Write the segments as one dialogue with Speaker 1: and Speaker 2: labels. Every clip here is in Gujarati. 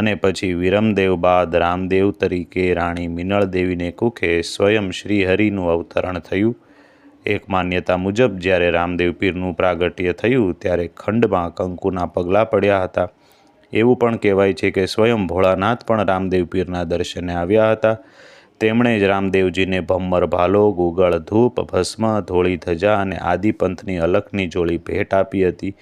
Speaker 1: અને પછી વિરમદેવ બાદ રામદેવ તરીકે રાણી મિનળ દેવીને કુખે સ્વયં શ્રીહરિનું અવતરણ થયું. એક માન્યતા મુજબ જ્યારે રામદેવ પીરનું પ્રાગટ્ય થયું ત્યારે ખંડમાં કંકુના પગલાં પડ્યા હતા. એવું પણ કહેવાય છે કે સ્વયં ભોળાનાથ પણ રામદેવ પીરના દર્શને આવ્યા હતા. તેમણે જ રામદેવજીને ભમ્મર ભાલો, ગુગળ ધૂપ, ભસ્મ, ધોળી ધજા અને આદિપંથની અલખની જોડી ભેટ આપી હતી.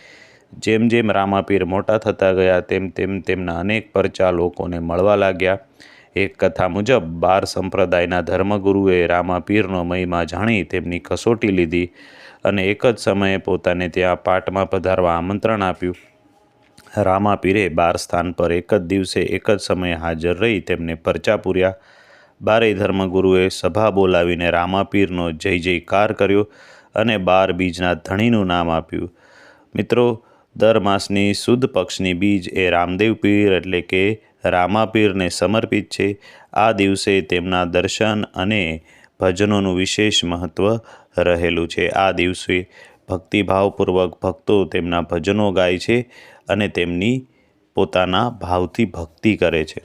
Speaker 1: જેમ જેમ રામાપીર મોટા થતા ગયા, તેમ તેમ તેમના અનેક પરચા લોકોને મળવા લાગ્યા. એક કથા મુજબ, બાર સંપ્રદાયના ધર્મગુરુએ રામાપીરનો મહિમા જાણી તેમની કસોટી લીધી અને એક જ સમયે પોતાને ત્યાં પાટમાં પધારવા આમંત્રણ આપ્યું. રામાપીરે બાર સ્થાન પર એક જ દિવસે એક જ સમયે હાજર રહી તેમને પરચા પૂર્યા. બારેય ધર્મગુરુએ સભા બોલાવીને રામાપીરનો જય જયકાર કર્યો અને બાર બીજના ધણીનું નામ આપ્યું. મિત્રો દર માસની સુદ પક્ષની બીજ એ રામદેવ પીર એટલે કે રામાપીરને સમર્પિત છે. આ દિવસે તેમના દર્શન અને ભજનોનું વિશેષ મહત્ત્વ રહેલું છે. આ દિવસે ભક્તિભાવપૂર્વક ભક્તો તેમના ભજનો ગાય છે અને તેમની પોતાના ભાવથી ભક્તિ કરે છે.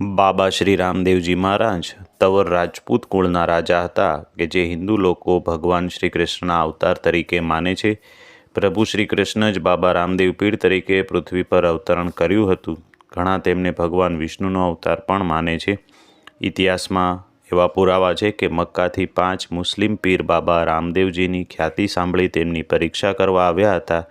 Speaker 1: બાબા શ્રી રામદેવજી મહારાજ તવર રાજપૂત કુળના રાજા હતા કે જે હિન્દુ લોકો ભગવાન શ્રી કૃષ્ણના અવતાર તરીકે માને છે. પ્રભુ શ્રી કૃષ્ણ જ બાબા રામદેવ પીર તરીકે પૃથ્વી પર અવતરણ કર્યું હતું. ઘણા તેમને ભગવાન વિષ્ણુનો અવતાર પણ માને છે. ઇતિહાસમાં એવા પુરાવા છે કે મક્કાથી પાંચ મુસ્લિમ પીર બાબા રામદેવજીની ખ્યાતિ સાંભળી તેમની પરીક્ષા કરવા આવ્યા હતા.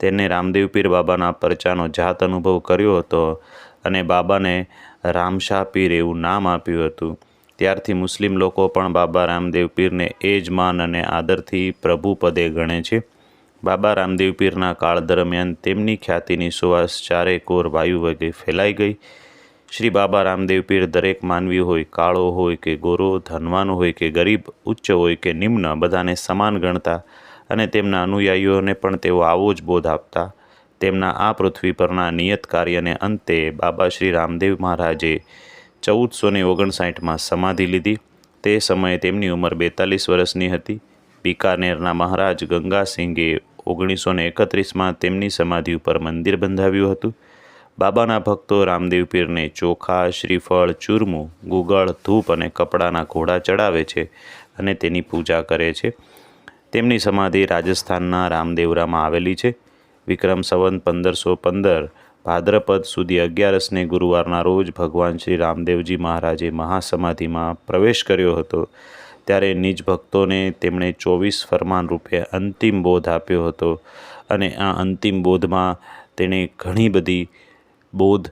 Speaker 1: તેને રામદેવ પીર બાબાના પરચાનો જાત અનુભવ કર્યો હતો અને બાબાને રામશાહ પીર એવું નામ આપ્યું હતું. ત્યારથી મુસ્લિમ લોકો પણ બાબા રામદેવ પીરને એ જ માન અને આદરથી પ્રભુ પદે ગણે છે. બાબા રામદેવ પીરના કાળ દરમિયાન તેમની ખ્યાતિની સુવાસ ચારે કોર વાયુ વગે ફેલાઈ ગઈ. શ્રી બાબા રામદેવ પીર દરેક માનવી હોય, કાળો હોય કે ગોરો, ધનવાન હોય કે ગરીબ, ઉચ્ચ હોય કે નિમ્ન, બધાને સમાન ગણતા અને તેમના અનુયાયીઓને પણ તેઓ આવો જ બોધ આપતા. તેમના આ પૃથ્વી પરના નિયત કાર્યને અંતે બાબા શ્રી રામદેવ મહારાજે ચૌદસો ને ઓગણસાઠમાં સમાધિ લીધી. તે સમયે તેમની ઉંમર બેતાલીસ વર્ષની હતી. બિકાનેરના મહારાજ ગંગાસિંગે ઓગણીસો ને એકત્રીસમાં તેમની સમાધિ ઉપર મંદિર બંધાવ્યું હતું. બાબાના ભક્તો રામદેવ પીરને ચોખા, શ્રીફળ, ચૂરમું, ગુગળ, ધૂપ અને કપડાના ઘોડા ચડાવે છે અને તેની પૂજા કરે છે. તેમની સમાધિ રાજસ્થાનના રામદેવરામાં આવેલી છે. વિક્રમ સંવંત પંદરસો પંદર, ભાદ્રપદ સુધી અગિયારસને ગુરુવારના રોજ ભગવાન શ્રી રામદેવજી મહારાજે મહાસમાધિમાં પ્રવેશ કર્યો હતો. ત્યારે નિજ ભક્તોને તેમણે ચોવીસ ફરમાન રૂપે અંતિમ બોધ આપ્યો હતો. અને આ અંતિમ બોધમાં તેણે ઘણી બધી બોધ